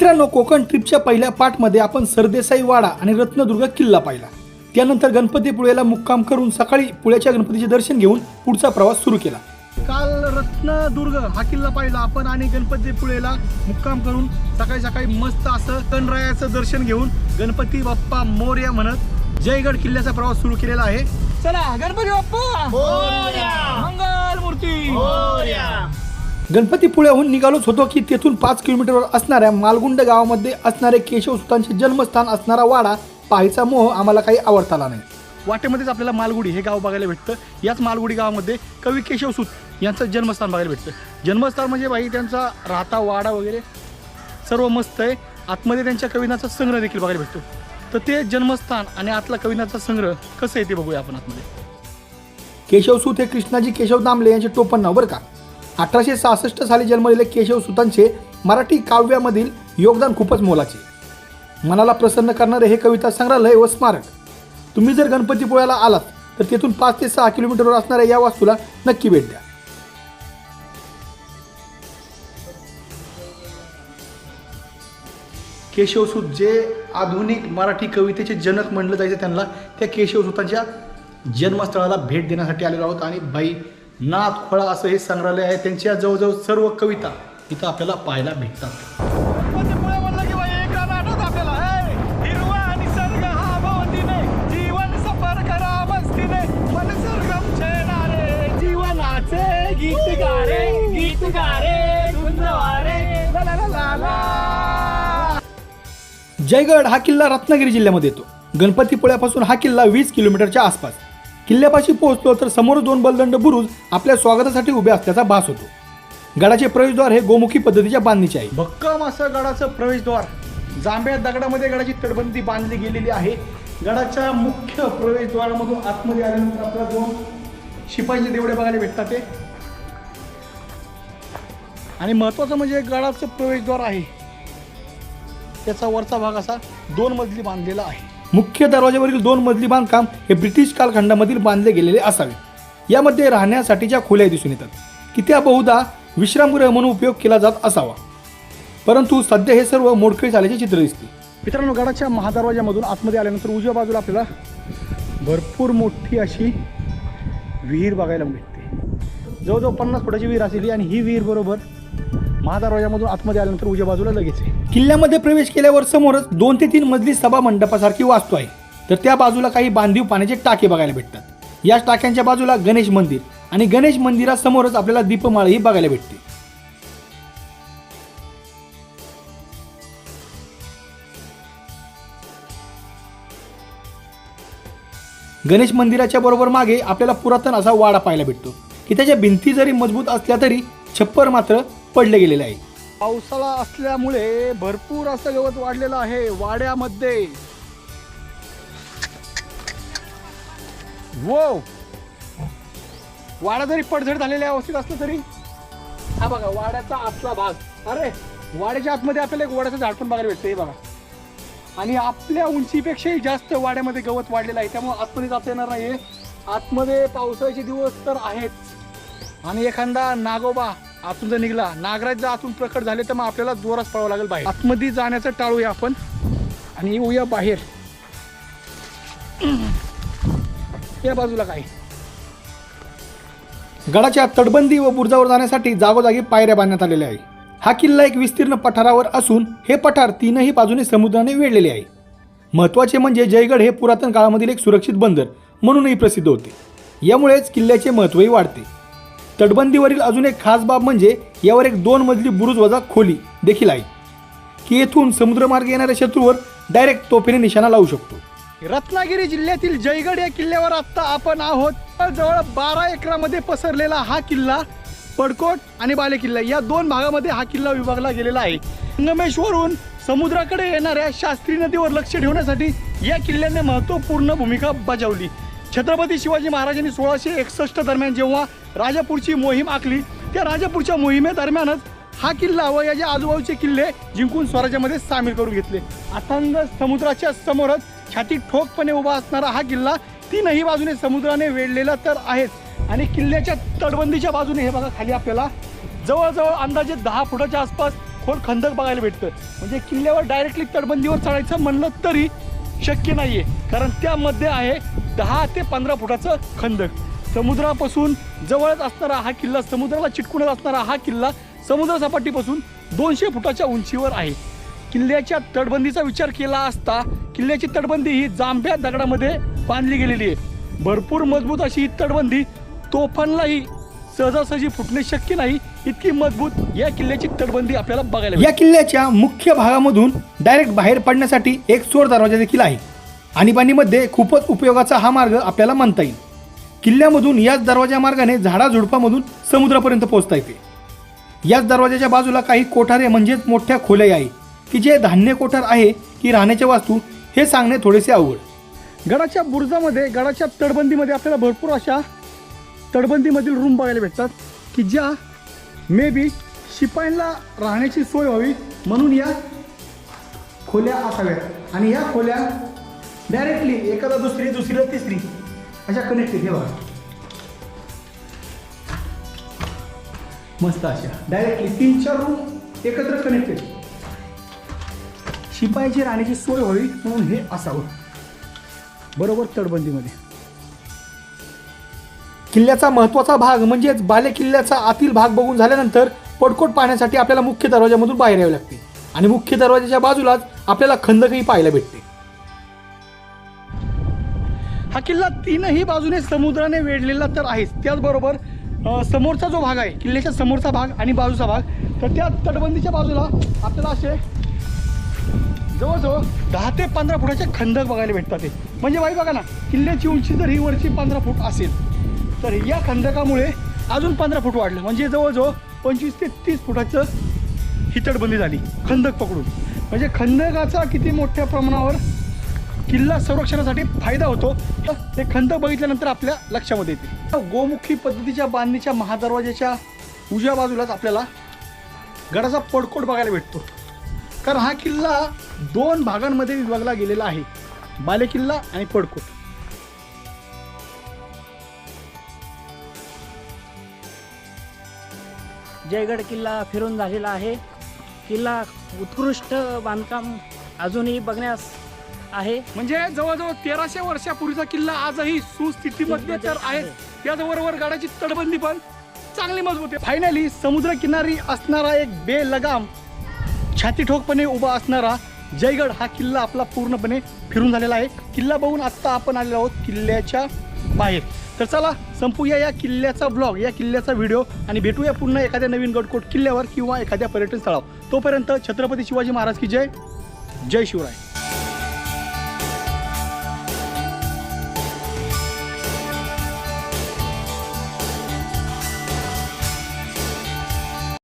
मित्रांनो कोकण ट्रिपच्या पहिल्या पार्टमध्ये आपण सरदेसाई वाडा आणि रत्नदुर्ग किल्ला पाहिला. त्यानंतर गणपतीपुळेला मुक्काम करून सकाळी पुण्याच्या गणपतीचे दर्शन घेऊन पुढचा प्रवास सुरू केला. काल रत्नदुर्ग हा किल्ला पाहिला आपण आणि गणपतीपुळेला मुक्काम करून सकाळी सकाळी मस्त असं गणरायाचं दर्शन घेऊन गणपती बाप्पा मोर्या म्हणत जयगड किल्ल्याचा प्रवास सुरू केलेला आहे. चला गणपती बाप्पा! मंगल मूर्ती गणपतीपुळ्याहून निघालोच होतो की तेथून पाच किलोमीटरवर असणाऱ्या मालगुंड गावामध्ये असणारे केशव सुतांचे जन्मस्थान असणारा वाडा पाहायचा मोह आम्हाला काही आवडता आला नाही. वाटेमध्येच आपल्याला मालगुडी हे गाव बघायला भेटतं. याच मालगुडी गावामध्ये कवी केशव सूत यांचं जन्मस्थान बघायला भेटतं. जन्मस्थान म्हणजे बाई त्यांचा राहता वाडा वगैरे सर्व मस्त आहे. आतमध्ये त्यांच्या कविनाचा संग्रह देखील बघायला भेटतो. तर ते जन्मस्थान आणि आतला कविनाचा संग्रह कसं आहे ते बघूया आपण आतमध्ये. केशवसूत हे कृष्णाजी केशव दामले यांचे टोपण नाव बरं का? अठराशे सहासष्ट साली जन्मलेले केशवसूतांचे मराठी काव्यामधील योगदान खूपच मोलाचे. मनाला प्रसन्न करणारे हे कविता संग्रहालय व स्मारक. तुम्ही जर गणपतीपुळ्याला आलात तर तेथून पाच ते सहा किलोमीटरवर असणाऱ्या या वास्तूला नक्की भेट द्या. केशवसूत जे आधुनिक मराठी कवितेचे जनक म्हणलं जायचं त्यांना त्या केशवसूतांच्या जन्मस्थळाला भेट देण्यासाठी आलेलो आहोत आणि बाई नाथ खोळा असं हे संग्रहालय आहे. त्यांच्या जवळजवळ सर्व कविता इथं आपल्याला पाहायला भेटतात. जयगड हा किल्ला रत्नागिरी जिल्ह्यामध्ये येतो. गणपतीपुळ्यापासून हा किल्ला वीस किलोमीटरच्या आसपास. किल्ल्यापाशी पोहोचलो तर समोर दोन बलदंड बुरुज आपल्या स्वागतासाठी उभे असल्याचा भास होतो. गडाचे प्रवेशद्वार हे गोमुखी पद्धतीच्या बांधणीचे आहे. भक्कम असं गडाचं प्रवेशद्वार. जांभ्या दगडामध्ये गडाची तटबंदी बांधली गेलेली आहे. गडाच्या मुख्य प्रवेशद्वारामधून आतमध्ये आल्यानंतर आपल्याला दोन शिपाईचे देवडे बघायला भेटतात ते. आणि महत्वाचं म्हणजे गडाचं प्रवेशद्वार आहे. त्याचा वरचा भाग असा दोन मजली बांधलेला आहे. मुख्य दरवाजावरील दोन मजली बांधकाम हे ब्रिटिश कालखंडामधील बांधले गेलेले असावे. यामध्ये राहण्यासाठीच्या खोल्या दिसून येतात. की त्या बहुधा विश्रामगृह म्हणून उपयोग केला जात असावा. परंतु सध्या हे सर्व मोडकळी झाल्याचे चित्र दिसते. मित्रांनो गडाच्या महादरवाज्यामधून आतमध्ये आल्यानंतर उजव्या बाजूला आपल्याला भरपूर मोठी अशी विहीर बघायला मिळते. जवळजवळ पन्नास फुटाची विहीर असेल आणि ही विहीर बरोबर महादरवाजामधून आतमध्ये आल्यानंतर उजव्या बाजूला लगेच आहे. किल्ल्यामध्ये प्रवेश केल्यावर समोरच दोन ते तीन मजली सभा मंडपासारखी वास्तू आहे. तर त्या बाजूला काही बांधीव पाण्याचे टाके बघायला भेटतात. या टाक्यांच्या बाजूला गणेश मंदिर आणि गणेश मंदिरासमोरच आपल्याला दीपमाळही बघायला भेटते. गणेश मंदिराच्या बरोबर मागे आपल्याला पुरातन असा वाडा पाहायला भेटतो. की त्याच्या भिंती जरी मजबूत असल्या तरी छप्पर मात्र पडले गेलेले आहे. पावसाळा असल्यामुळे भरपूर असं गवत वाढलेलं आहे वाड्यामध्ये. वो वाडा जरी पडझड झालेल्या अवस्थेत असलं तरी हा बघा वाड्याचा आतला भाग. अरे वाड्याच्या आतमध्ये आपल्याला एक वड्याचं झाड पण बघायला भेटतं हे बघा. आणि आपल्या उंचीपेक्षाही जास्त वाड्यामध्ये गवत वाढलेलं आहे त्यामुळे आतमध्ये जाता येणार नाही आतमध्ये पावसाळ्याचे दिवस तर आहेत आणि एखादा नागोबा आतून जर निघला नागराज जर आतून प्रकट झाले तर मग आपल्याला जोरात पळावं लागेल बाहेर. आतमध्ये जाण्याचं टाळूया आपण आणि येऊया बाहेर. या बाजूला काय गडाच्या तटबंदी व बुर्जावर जाण्यासाठी जागोजागी पायऱ्या बांधण्यात आलेल्या आहे. हा किल्ला एक विस्तीर्ण पठारावर असून हे पठार तीनही बाजूने समुद्राने वेढलेले आहे. महत्त्वाचे म्हणजे जयगड हे पुरातन काळामधील एक सुरक्षित बंदर म्हणूनही प्रसिद्ध होते. यामुळेच किल्ल्याचे महत्त्वही वाढते. तटबंदीवरील अजून एक खास बाब म्हणजे यावर एक दोन मजली बुरुज वजा खोली देखील आहे. की येथून समुद्रमार्ग येणाऱ्या शत्रूवर डायरेक्ट तोफेने निशाणा लावू शकतो. रत्नागिरी जिल्ह्यातील जयगड या किल्ल्यावर आता आपण आहोत. जवळ बारा एकरामध्ये पसरलेला हा किल्ला पडकोट आणि बाले किल्ला या दोन भागामध्ये हा किल्ला विभागला गेलेला आहे. संगमेश्वरून समुद्राकडे येणाऱ्या शास्त्री नदीवर लक्ष ठेवण्यासाठी या किल्ल्याने महत्त्वपूर्ण भूमिका बजावली. छत्रपती शिवाजी महाराजांनी सोळाशे एकसष्ट दरम्यान जेव्हा राजापूरची मोहीम आखली त्या राजापूरच्या मोहिमेदरम्यानच हा किल्ला व याच्या आजूबाजूचे किल्ले जिंकून स्वराज्यामध्ये सामील करून घेतले. अथंग समुद्राच्या समोरच छाती ठोकपणे उभा असणारा हा किल्ला तीनही बाजूने समुद्राने वेढलेला तर आहेच. आणि किल्ल्याच्या तटबंदीच्या बाजूने हे बघा खाली आपल्याला जवळजवळ अंदाजे दहा फुटाच्या आसपास खोल खंदक बघायला भेटतं. म्हणजे किल्ल्यावर डायरेक्टली तटबंदीवर चढायचं म्हणलं तरी शक्य नाही आहे कारण त्यामध्ये आहे दहा ते पंधरा फुटाचं खंदक समुद्रापासून जवळच असणारा हा किल्ला समुद्राला चिटकूनच असणारा हा किल्ला समुद्रसपाटीपासून दोनशे फुटाच्या उंचीवर आहे. किल्ल्याच्या तटबंदीचा विचार केला असता किल्ल्याची तटबंदी ही जांभ्या दगडामध्ये बांधली गेलेली आहे. भरपूर मजबूत अशी ही तटबंदी तोफांनाही सहजासहजी फुटणे शक्य नाही इतकी मजबूत या किल्ल्याची तटबंदी आपल्याला बघायला या किल्ल्याच्या मुख्य भागामधून डायरेक्ट बाहेर पडण्यासाठी एक चोर दरवाजा देखील आहे. आणीबाणीमध्ये खूपच उपयोगाचा हा मार्ग आपल्याला म्हणता येईल. किल्ल्यामधून याच दरवाजा मार्गाने झाडाझुडपामधून समुद्रापर्यंत पोहोचता येते. याच दरवाजाच्या बाजूला काही कोठारे म्हणजेच मोठ्या खोल्या आहे की जे धान्य कोठार आहे की राहण्याच्या वास्तू हे सांगणे थोडेसे अवघड. गडाच्या बुरजामध्ये गडाच्या तटबंदीमध्ये आपल्याला भरपूर अशा तटबंदीमधील रूम बघायला भेटतात की ज्या मे बी शिपायांना राहण्याची सोय व्हावी म्हणून या खोल्या असाव्यात. आणि या खोल्या डायरेक्टली एखादा दुसरी दुसरी तिसरी. अशा कनेक्टेड हे बघा. मस्त अशा. डायरेक्टली तीन चार रूम एकत्र कनेक्टेड शिपायाची राहण्याची सोय व्हावी म्हणून हे असावं. बरोबर तटबंदीमध्ये. किल्ल्याचा महत्त्वाचा भाग म्हणजेच बाले किल्ल्याचा आतील भाग बघून झाल्यानंतर पडकोट पाहण्यासाठी आपल्याला मुख्य दरवाजामधून बाहेर यावे लागते. आणि मुख्य दरवाजाच्या बाजूलाच आपल्याला खंदकही पाहायला भेटते. हा किल्ला तीनही बाजूने समुद्राने वेढलेला तर आहेच. त्याचबरोबर समोरचा जो भाग आहे किल्ल्याच्या समोरचा भाग आणि बाजूचा भाग तर त्या तटबंदीच्या बाजूला आपल्याला असे जवळजवळ दहा ते पंधरा फुटाचे खंदक बघायला भेटतात ते. म्हणजे बाई बघा ना किल्ल्याची उंची जर ही वरची पंधरा फूट असेल तर या खंदकामुळे अजून पंधरा फूट वाढलं. म्हणजे जवळजवळ पंचवीस ते तीस फुटाचं ही तटबंदी झाली खंदक पकडून. म्हणजे खंदकाचा किती मोठ्या प्रमाणावर किल्ला संरक्षणासाठी फायदा होतो. ते खंत बघितल्यानंतर आपल्या लक्षामध्ये येते. गोमुखी पद्धतीच्या बांधणीच्या महादरवाज्याच्या उजव्या बाजूलाच आपल्याला गडाचा पडकोट बघायला भेटतो. कारण हा किल्ला दोन भागांमध्ये विभागला गेलेला आहे. बाले किल्ला आणि पडकोट जयगड किल्ला फिरून झालेला आहे. किल्ला उत्कृष्ट बांधकाम अजूनही बघण्यास आहे. म्हणजे जवळजवळ तेराशे वर्षापूर्वीचा किल्ला आजही सुस्थितीमध्ये तर आहे. त्याचबरोबर गडाची तटबंदी पण चांगली मजबूत आहे. फायनली समुद्र किनारी असणारा एक बेलगाम छाती ठोकपणे उभा असणारा जयगड हा किल्ला आपला पूर्णपणे फिरून झालेला आहे. किल्ला बघून आत्ता आपण आलेलो आहोत किल्ल्याच्या बाहेर. तर चला संपूया या किल्ल्याचा ब्लॉग या किल्ल्याचा व्हिडिओ आणि भेटूया पुन्हा एखाद्या नवीन गडकोट किल्ल्यावर किंवा एखाद्या पर्यटन स्थळावर तोपर्यंत छत्रपती शिवाजी महाराज की जय. जय शिवराय.